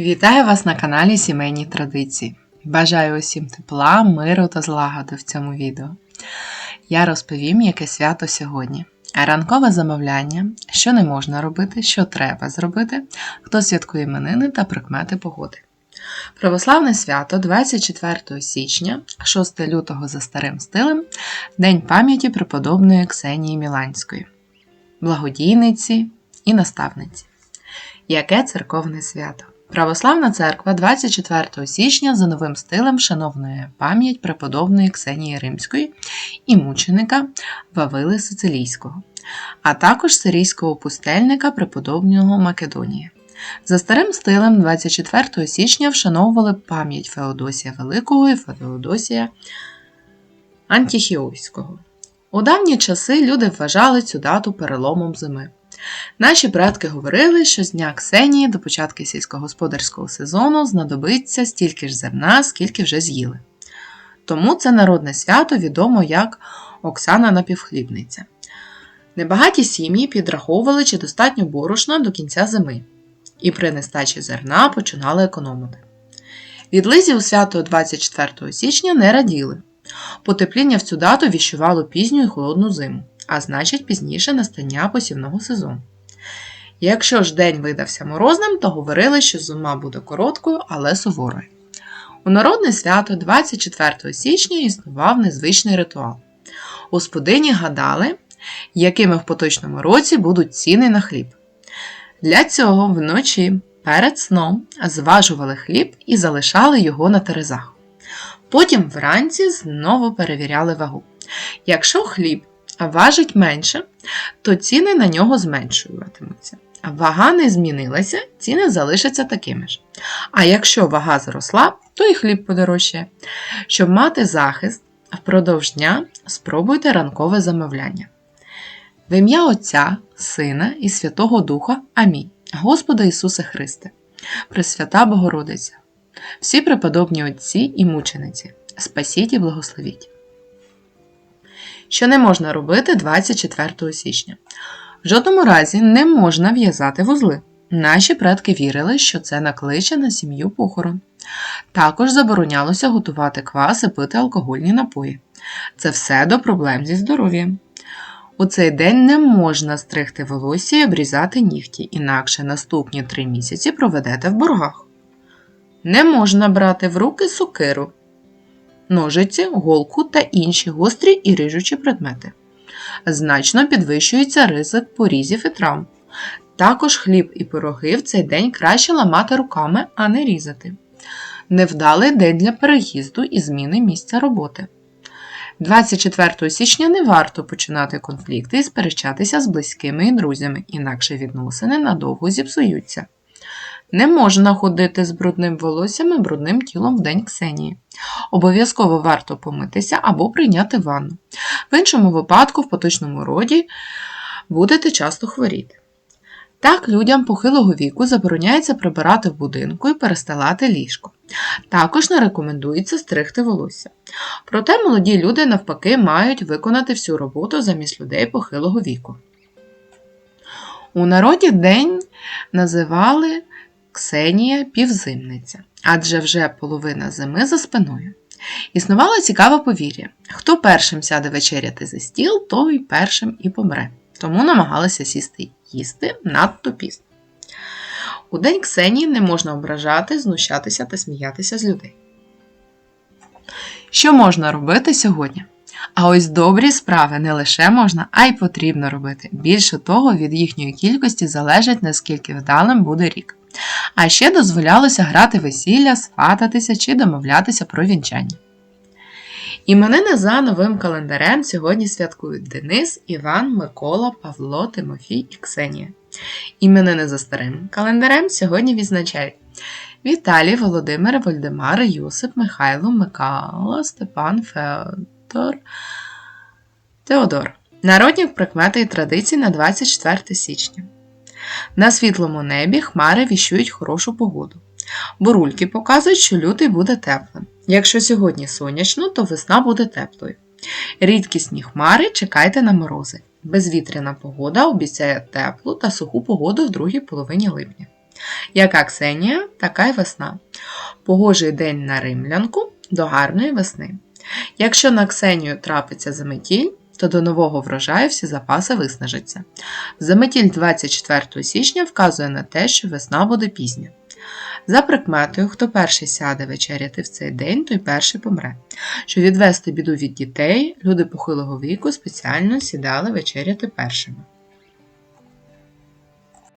Вітаю вас на каналі Сімейні Традиції. Бажаю усім тепла, миру та злагоди в цьому відео. Я розповім, яке свято сьогодні. Ранкове замовляння, що не можна робити, що треба зробити, хто святкує іменини та прикмети погоди. Православне свято 24 січня, 6 лютого за старим стилем, День пам'яті преподобної Ксенії Міланської, благодійниці і наставниці. Яке церковне свято? Православна церква 24 січня за новим стилем шановує пам'ять преподобної Ксенії Римської і мученика Вавили Сицилійського, а також сирійського пустельника преподобного Македонії. За старим стилем 24 січня вшановували пам'ять Феодосія Великого і Феодосія Антіхіойського. У давні часи люди вважали цю дату переломом зими. Наші предки говорили, що з дня Ксенії до початку сільськогосподарського сезону знадобиться стільки ж зерна, скільки вже з'їли. Тому це народне свято відомо як Оксана Напівхлібниця. Небагаті сім'ї підраховували, чи достатньо борошна до кінця зими, і при нестачі зерна починали економити. Відлизі у свято 24 січня не раділи. Потепління в цю дату віщувало пізню і холодну зиму а значить пізніше настання посівного сезону. Якщо ж день видався морозним, то говорили, що зима буде короткою, але суворою. У народне свято 24 січня існував незвичний ритуал. Господині гадали, якими в поточному році будуть ціни на хліб. Для цього вночі перед сном зважували хліб і залишали його на терезах. Потім вранці знову перевіряли вагу. Якщо хліб важить менше, то ціни на нього зменшуватимуться. Вага не змінилася, ціни залишаться такими ж. А якщо вага зросла, то і хліб подорожчає. Щоб мати захист, впродовж дня спробуйте ранкове замовляння. В ім'я Отця, Сина і Святого Духа Амінь. Господа Ісусе Христе, Пресвята Богородиця, всі преподобні Отці і мучениці, спасіть і благословіть що не можна робити 24 січня. В жодному разі не можна в'язати вузли. Наші предки вірили, що це накличе на сім'ю похорон. Також заборонялося готувати квас і пити алкогольні напої. Це все до проблем зі здоров'ям. У цей день не можна стригти волосся і обрізати нігті, інакше наступні три місяці проведете в боргах. Не можна брати в руки сукиру, ножиці, голку та інші гострі і рижучі предмети. Значно підвищується ризик порізів і травм. Також хліб і пироги в цей день краще ламати руками, а не різати. Невдалий день для переїзду і зміни місця роботи. 24 січня не варто починати конфлікти і сперечатися з близькими і друзями, інакше відносини надовго зіпсуються. Не можна ходити з брудним волоссям і брудним тілом в день Ксенії. Обов'язково варто помитися або прийняти ванну. В іншому випадку, в поточному роді, будете часто хворіти. Так, людям похилого віку забороняється прибирати в будинку і перестилати ліжко. Також не рекомендується стригти волосся. Проте молоді люди, навпаки, мають виконати всю роботу замість людей похилого віку. У народі день називали Ксенія півзимниця, адже вже половина зими за спиною. Існувало цікаве повір'я: хто першим сяде вечеряти за стіл, той першим і помре. Тому намагалися сісти їсти надто пізно. У день Ксенії не можна ображати, знущатися та сміятися з людей. Що можна робити сьогодні? А ось добрі справи не лише можна, а й потрібно робити. Більше того, від їхньої кількості залежить, наскільки вдалим буде рік. А ще дозволялося грати весілля, свататися чи домовлятися про вінчання. Іменини за новим календарем сьогодні святкують Денис, Іван, Микола, Павло, Тимофій і Ксенія. Іменини за старим календарем сьогодні відзначають Віталій, Володимир, Вольдемар, Йосип, Михайло, Микола, Степан, Феодор, Теодор. Народні прикмети і традиції на 24 січня. На світлому небі хмари віщують хорошу погоду. Бурульки показують, що лютий буде теплим. Якщо сьогодні сонячно, то весна буде теплою. Рідкісні хмари чекайте на морози. Безвітряна погода обіцяє теплу та суху погоду в другій половині липня. Яка Ксенія, така й весна. Погожий день на римлянку до гарної весни. Якщо на Ксенію трапиться заметіль, то до нового врожаю всі запаси виснажаться. Заметіль 24 січня вказує на те, що весна буде пізня. За прикметою, хто перший сяде вечеряти в цей день, той перший помре. Щоб відвести біду від дітей, люди похилого віку спеціально сідали вечеряти першими.